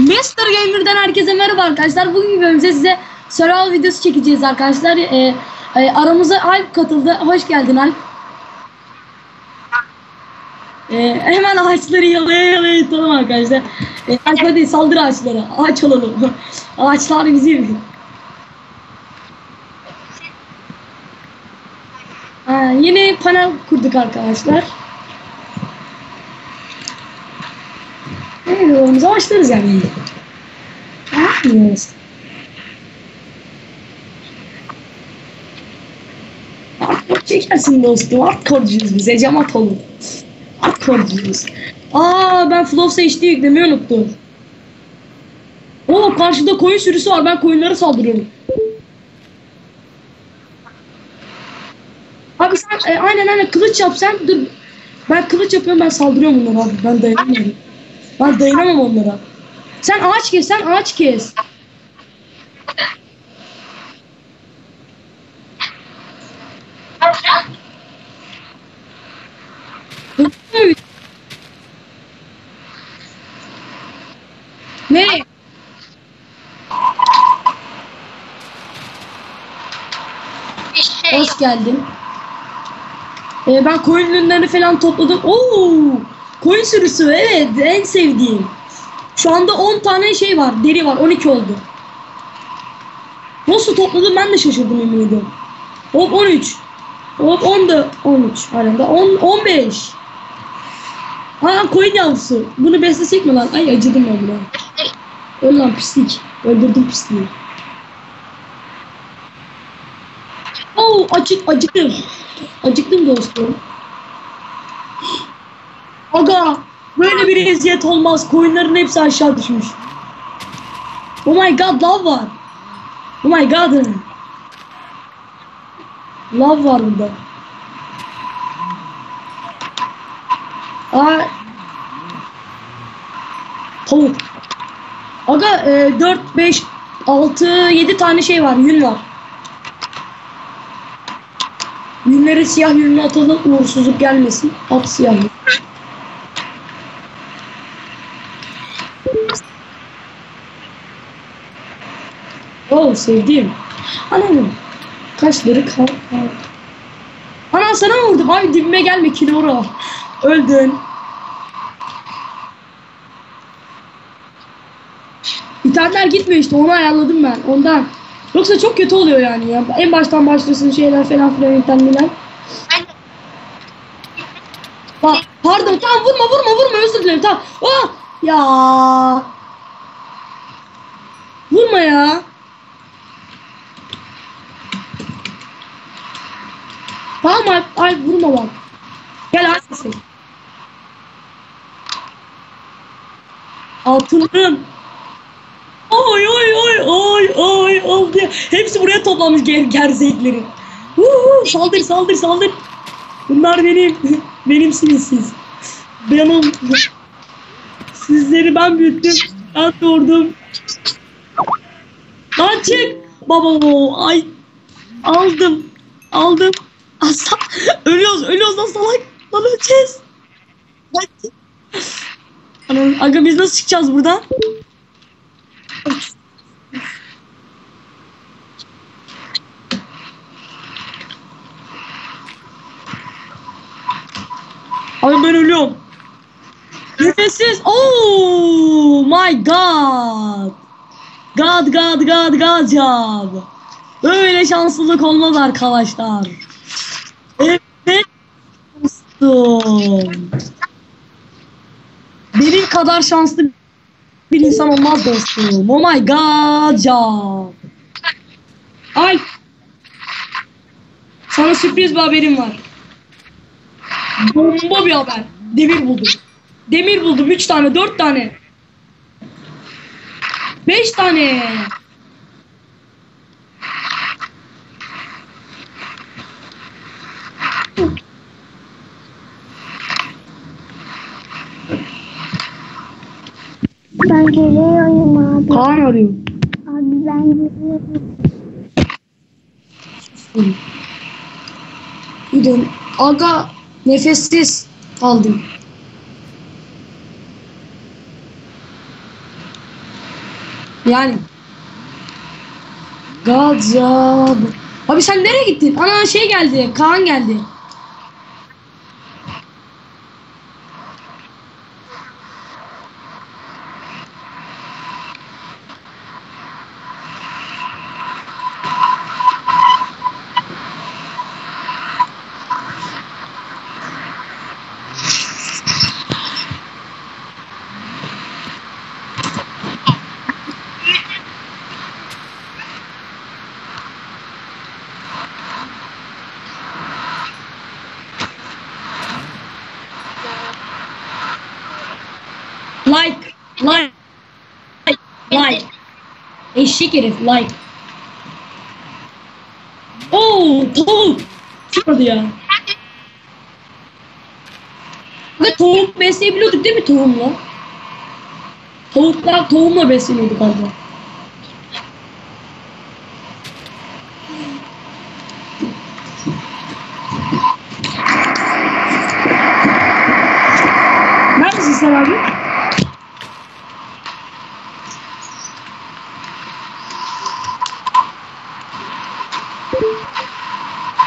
Master Gamer'dan herkese merhaba arkadaşlar. Bugün bölümümüzde size survival videosu çekeceğiz arkadaşlar. Ee, e, aramıza Alp katıldı. Hoş geldin Alp. Ee, hemen ağaçları yalaya yalaya yutalım arkadaşlar. Ee, Alp hadi saldır ağaçlara. Ağaç olalım. Ağaçlar bizim. Ha, yeni panel kurduk arkadaşlar. Evet, yolumuza başlarız yani. Yes. Hardcore çekersin dostum. Hardcore'cuyuz biz. Ecemat olun. Hardcore'cuyuz. Aa ben Flow HD yüklemeyi unuttum. Oo karşıda koyun sürüsü var. Ben koyunlara saldırıyorum. Abi sen e, aynen aynen kılıç yap sen. Dur. Ben kılıç yapıyorum ben saldırıyorum bunlara abi. Ben dayanamıyorum. Ben dayanamam onlara. Sen ağaç kes, sen ağaç kes. Ne? Bir şey Hoş geldin. Ee, ben koyun ürünlerini falan topladım. Oo! Koyun sürüsü evet en sevdiğim. Şu anda 10 tane şey var. Deri var. 12 oldu. Nasıl topladım ben de şaşırdım yemin ediyorum. Hop 13. Hop 10 da 13. Aynen da 10 15. Ha koyun yavrusu. Bunu beslesek mi lan? Ay acıdım ben buna. Öl lan pislik. Öldürdüm pisliği. Oo acık acıktım. Acıktım dostum. Aga böyle bir eziyet olmaz. Koyunların hepsi aşağı düşmüş. Oh my god lav var. Oh my god. Lav var burada. Aa. Tavuk. Aga e, 4, 5, 6, 7 tane şey var. Yün var. Yünleri siyah yününe atalım uğursuzluk gelmesin. At siyah yün. Oh sevdiğim. Anam. Kaşları kal. kal. Ana sana mı vurdum? Ay dibime gelme kilora. Öldün. İnternet gitmiyor işte onu ayarladım ben ondan. Yoksa çok kötü oluyor yani ya. En baştan başlasın şeyler falan filan internetler. Bak pardon tamam vurma vurma vurma özür dilerim tamam. Oh ya. Vurma ya. Tamam ay, ay vurma bak. Gel Ayşe. Altınım. Oy oy oy oy oy diye. Hepsi buraya toplanmış ger gerzekleri. Uhu, saldır saldır saldır. Bunlar benim. Benimsiniz siz. Benim. Sizleri ben büyüttüm. Ben doğurdum. Lan çık. Baba ay. Aldım. Aldım. Asla. Ölüyoruz. Ölüyoruz lan salak. Lan öleceğiz. Lan- Anam, aga biz nasıl çıkacağız buradan? Abi ben ölüyorum. Nefessiz. Oh my god. God god god god job. Böyle şanslılık olmaz arkadaşlar. Evet dostum. Benim kadar şanslı bir insan olmaz dostum. Oh my god job. Ay. Sana sürpriz bir haberim var. Bomba bir haber. Demir buldum. Demir buldum. Üç tane, dört tane. Beş tane. Ben geliyorum abi. Kaan arıyor. Abi ben geliyorum. Gidin. Aga nefessiz kaldım. Yani. Gazap. Abi sen nereye gittin? Ana şey geldi. Kaan geldi. Like. Like. Like. Eşek herif like. Oo tavuk. Çıkmadı ya. Ve tavuk besleyebiliyorduk değil mi tohumla? Tavuklar tohumla besleniyordu galiba. Neredesin sen abi?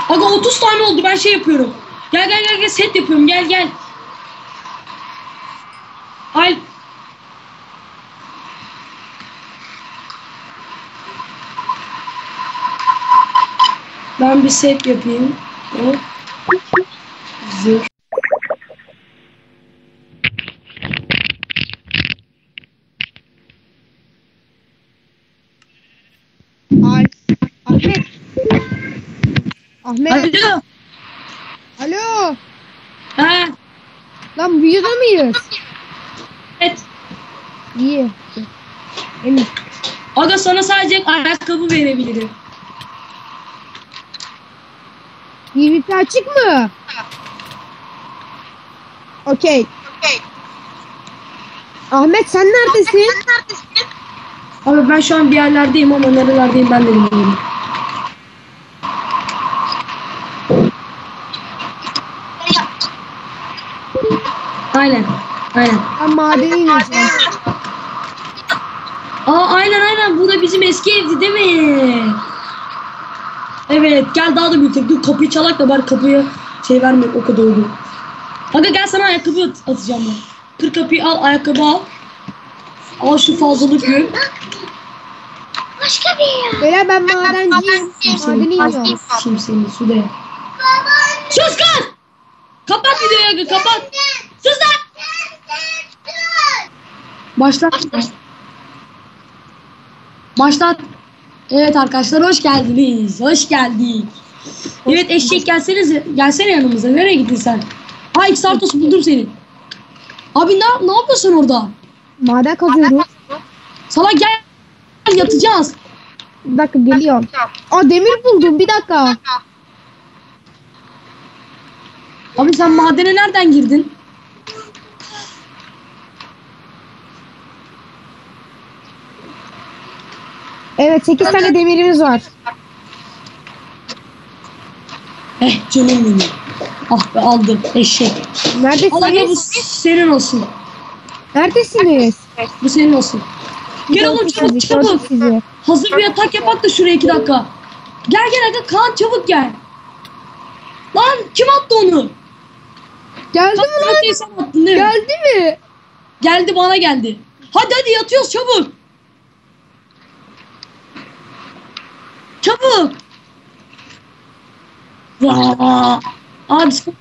Aga 30 tane oldu ben şey yapıyorum. Gel gel gel gel set yapıyorum gel gel. Al. Ben bir set yapayım. Zırh. Ay. Ahmet. Ahmet. Alo. Alo. Ha. Lan videoda mıyız? Evet. İyi. Emin. Aga sana sadece ayakkabı verebilirim. PvP açık mı? Okey. Ahmet sen neredesin? Abi ben şu an bir yerlerdeyim ama nerelerdeyim ben de bilmiyorum. Aynen. Aynen. Ben madene ineceğim. Aa aynen aynen bu da bizim eski evdi değil mi? Evet gel daha da büyütelim. Dur kapıyı çalak da bari kapıya şey verme o kadar oldu. Aga gel sana ayakkabı at- atacağım ben. Kır kapıyı al ayakkabı al. Al şu fazlalık yük. Başka bir yer. Beyler ben madenciyim. Madene iniyorum. Kim seni suda ya. Sus kız! Kapat videoyu aga kapat. Sus lan! Başlat. Başlat. Evet arkadaşlar hoş geldiniz. Hoş geldik. Evet eşek gelsenize. Gelsene yanımıza. Nereye gittin sen? Ha Xartos buldum seni. Abi ne, ne yapıyorsun orada? Maden kazıyoruz. Sana gel yatacağız. Bir dakika geliyorum. Aa demir buldum bir dakika. Abi sen madene nereden girdin? Evet 8 tane demirimiz var. Eh canım benim. Ah be aldım eşek. Al aga bu Neredesiniz? senin olsun. Neredesiniz? Bu senin olsun. Gel oğlum çabuk sizi, çabuk. sizi. Hazır bir yatak yapak da şuraya iki dakika. Gel gel aga Kaan çabuk gel. Lan kim attı onu? Geldi mi lan? sen attın değil mi? Geldi mi? Geldi bana geldi. Hadi hadi yatıyoruz çabuk. Çabuk. Vaa. Abi sen-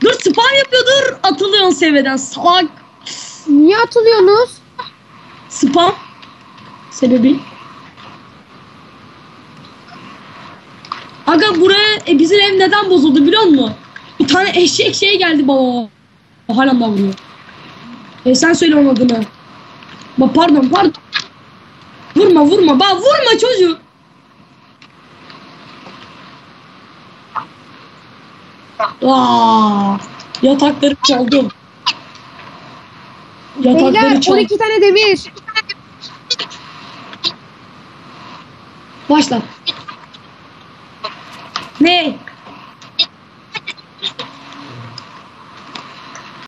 Dur spam yapıyor dur. Atılıyorsun seviyeden salak. Niye atılıyorsunuz? Spam. Sebebi. Aga buraya e, bizim ev neden bozuldu biliyor musun? Bir tane eşek şey geldi baba. Hala da vuruyor. E, sen söyle onun adını. Ba, pardon pardon. Vurma vurma. Ba, vurma çocuğu. Aa, yatakları çaldım. Yatakları Beyler çaldım. 12 tane demir. Başla. Ne?